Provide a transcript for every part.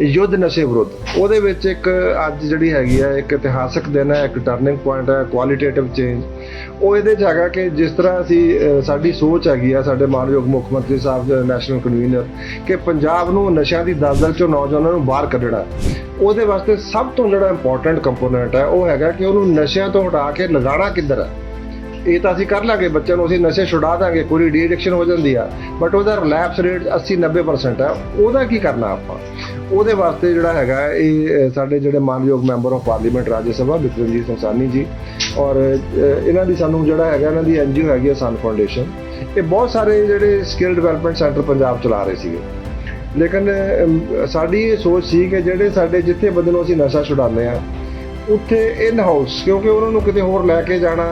ਯੁੱਧ ਨਸ਼ੇ ਵਿਰੁੱਧ। ਉਹਦੇ ਵਿੱਚ ਇੱਕ ਅੱਜ ਜਿਹੜੀ ਹੈਗੀ ਹੈ ਇੱਕ ਇਤਿਹਾਸਕ ਦਿਨ ਹੈ, ਇੱਕ ਟਰਨਿੰਗ ਪੁਆਇੰਟ ਹੈ ਕੁਆਲਿਟੇਟਿਵ ਚੇਂਜ ਉਹ ਇਹਦੇ ਚ ਹੈਗਾ ਕਿ ਜਿਸ ਤਰ੍ਹਾਂ ਅਸੀਂ ਸਾਡੀ ਸੋਚ ਹੈਗੀ ਆ, ਸਾਡੇ ਮਾਨਯੋਗ ਮੁੱਖ ਮੰਤਰੀ ਸਾਹਿਬ ਦੇ ਨੈਸ਼ਨਲ ਕਨਵੀਨਰ ਕਿ ਪੰਜਾਬ ਨੂੰ ਨਸ਼ਿਆਂ ਦੀ ਦਲਦਲ ਚੋਂ ਨੌਜਵਾਨਾਂ ਨੂੰ ਬਾਹਰ ਕੱਢਣਾ। ਉਹਦੇ ਵਾਸਤੇ ਸਭ ਤੋਂ ਜਿਹੜਾ ਇੰਪੋਰਟੈਂਟ ਕੰਪੋਨੈਂਟ ਹੈ, ਉਹ ਹੈਗਾ ਕਿ ਉਹਨੂੰ ਨਸ਼ਿਆਂ ਤੋਂ ਹਟਾ ਕੇ ਲਗਾਉਣਾ ਕਿੱਧਰ ਹੈ? ਇਹ ਤਾਂ ਅਸੀਂ ਕਰ ਲਾਂਗੇ, ਬੱਚਿਆਂ ਨੂੰ ਅਸੀਂ ਨਸ਼ੇ ਛੁਡਾ ਦਾਂਗੇ, ਪੂਰੀ ਡੀਐਡਿਕਸ਼ਨ ਹੋ ਜਾਂਦੀ ਆ। ਬਟ ਉਹਦਾ ਰਿਲੈਪਸ ਰੇਟ 80 90% ਹੈ ਉਹਦਾ ਕੀ ਕਰਨਾ ਆਪਾਂ? ਉਹਦੇ ਵਾਸਤੇ ਜਿਹੜਾ ਹੈਗਾ, ਇਹ ਸਾਡੇ ਜਿਹੜੇ ਮਾਨਯੋਗ member of parliament Rajya Sabha, Vikramjit Singh Sahni ji, ਔਰ ਇਹਨਾਂ ਦੀ ਸਾਨੂੰ ਜਿਹੜਾ ਹੈਗਾ, ਇਹਨਾਂ ਦੀ ਐਨਜੀਓ ਹੈਗੀ ਹੈ ਸਨ ਫਾਊਂਡੇਸ਼ਨ ਇਹ ਬਹੁਤ ਸਾਰੇ ਜਿਹੜੇ ਸਕਿੱਲ ਡਿਵੈਲਪਮੈਂਟ ਸੈਂਟਰ ਪੰਜਾਬ ਚਲਾ ਰਹੇ ਸੀਗੇ। ਲੇਕਿਨ ਸਾਡੀ ਇਹ ਸੋਚ ਸੀ ਕਿ ਜਿਹੜੇ ਸਾਡੇ ਜਿੱਥੇ ਬੰਦੇ ਨੂੰ ਅਸੀਂ ਨਸ਼ਾ ਛੁਡਾਉਂਦੇ ਆ, ਉੱਥੇ ਇਨ ਹਾਊਸ ਕਿਉਂਕਿ ਉਹਨਾਂ ਨੂੰ ਕਿਤੇ ਹੋਰ ਲੈ ਕੇ ਜਾਣਾ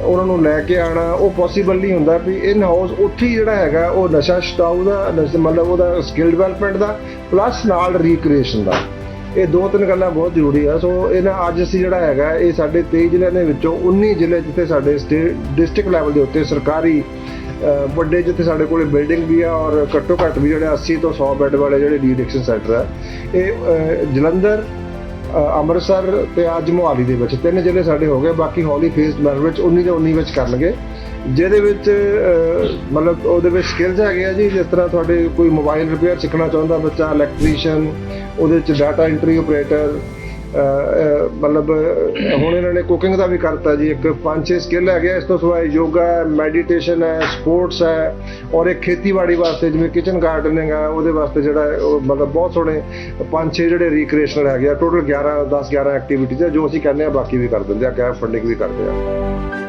ਉਹਨਾਂ ਨੂੰ ਲੈ ਕੇ ਆਣਾ, ਉਹ ਪੋਸੀਬਲ ਨਹੀਂ ਹੁੰਦਾ ਵੀ ਇਨ ਹਾਊਸ ਉੱਥੇ ਹੀ ਜਿਹੜਾ ਹੈਗਾ, ਉਹ ਨਸ਼ਾ ਛਡਾਊ ਦਾ, ਨਸ਼ਾ- ਮਤਲਬ ਉਹਦਾ ਸਕਿੱਲ ਡਿਵੈਲਪਮੈਂਟ ਦਾ ਪਲੱਸ ਨਾਲ ਰੀਕ੍ਰੀਏਸ਼ਨ ਦਾ। ਇਹ ਦੋ ਤਿੰਨ ਗੱਲਾਂ ਬਹੁਤ ਜ਼ਰੂਰੀ ਆ। ਸੋ ਇਹਨਾਂ ਅੱਜ ਅਸੀਂ ਜਿਹੜਾ ਹੈਗਾ, ਇਹ ਸਾਡੇ 23 ਜ਼ਿਲ੍ਹਿਆਂ ਦੇ ਵਿੱਚੋਂ 19 ਜ਼ਿਲ੍ਹੇ ਜਿੱਥੇ ਸਾਡੇ ਸਟੇਟ ਡਿਸਟ੍ਰਿਕਟ ਲੈਵਲ ਦੇ ਉੱਤੇ ਸਰਕਾਰੀ ਵੱਡੇ ਜਿੱਥੇ ਸਾਡੇ ਕੋਲੇ ਬਿਲਡਿੰਗ ਵੀ ਆ ਔਰ ਘੱਟੋ ਘੱਟ ਵੀ ਜਿਹੜੇ 80 ਤੋਂ 100 ਬੈੱਡ ਵਾਲੇ ਜਿਹੜੇ ਡੀਡਿਕਸ਼ਨ ਸੈਂਟਰ ਆ, ਇਹ ਜਲੰਧਰ ਅੰਮ੍ਰਿਤਸਰ ਤੇ ਅੱਜ ਮੋਹਾਲੀ ਦੇ ਵਿੱਚ ਤਿੰਨ ਜ਼ਿਲ੍ਹੇ ਸਾਡੇ ਹੋ ਗਏ, ਬਾਕੀ ਹੌਲੀ ਫੇਸ ਮੈਰ ਵਿੱਚ 19 ਦੇ 19 ਵਿੱਚ ਕਰਨਗੇ। ਜਿਹਦੇ ਵਿੱਚ ਮਤਲਬ ਉਹਦੇ ਵਿੱਚ ਸਕਿੱਲਸ ਹੈਗੇ ਆ ਜੀ, ਜਿਸ ਤਰ੍ਹਾਂ ਤੁਹਾਡੇ ਕੋਈ ਮੋਬਾਈਲ ਰਿਪੇਅਰ ਸਿੱਖਣਾ ਚਾਹੁੰਦਾ ਬੱਚਾ ਇਲੈਕਟ੍ਰੀਸ਼ੀਅਨ ਉਹਦੇ ਵਿੱਚ ਡਾਟਾ ਐਂਟਰੀ ਆਪਰੇਟਰ ਮਤਲਬ ਹੁਣ ਇਹਨਾਂ ਨੇ ਕੁਕਿੰਗ ਦਾ ਵੀ ਕਰਤਾ ਜੀ। ਇੱਕ ਪੰਜ ਛੇ ਸਕਿੱਲ ਹੈਗੇ ਆ। ਇਸ ਤੋਂ ਸਿਵਾਏ ਯੋਗਾ ਹੈ ਮੈਡੀਟੇਸ਼ਨ ਹੈ ਸਪੋਰਟਸ ਹੈ ਔਰ ਇੱਕ ਖੇਤੀਬਾੜੀ ਵਾਸਤੇ ਜਿਵੇਂ ਕਿਚਨ ਗਾਰਡਨਿੰਗ ਆ ਉਹਦੇ ਵਾਸਤੇ ਜਿਹੜਾ ਉਹ ਮਤਲਬ ਬਹੁਤ ਸੋਹਣੇ ਪੰਜ ਛੇ ਜਿਹੜੇ ਰੀਕ੍ਰੀਏਸ਼ਨਲ ਹੈਗੇ ਆ। ਟੋਟਲ 11 10 11 ਐਕਟੀਵਿਟੀਜ਼ ਆ, ਜੋ ਅਸੀਂ ਕਹਿੰਦੇ ਆ, ਬਾਕੀ ਵੀ ਕਰ ਦਿੰਦੇ ਆ ਗੈਪ ਫੰਡਿੰਗ ਵੀ ਕਰਦੇ ਆ।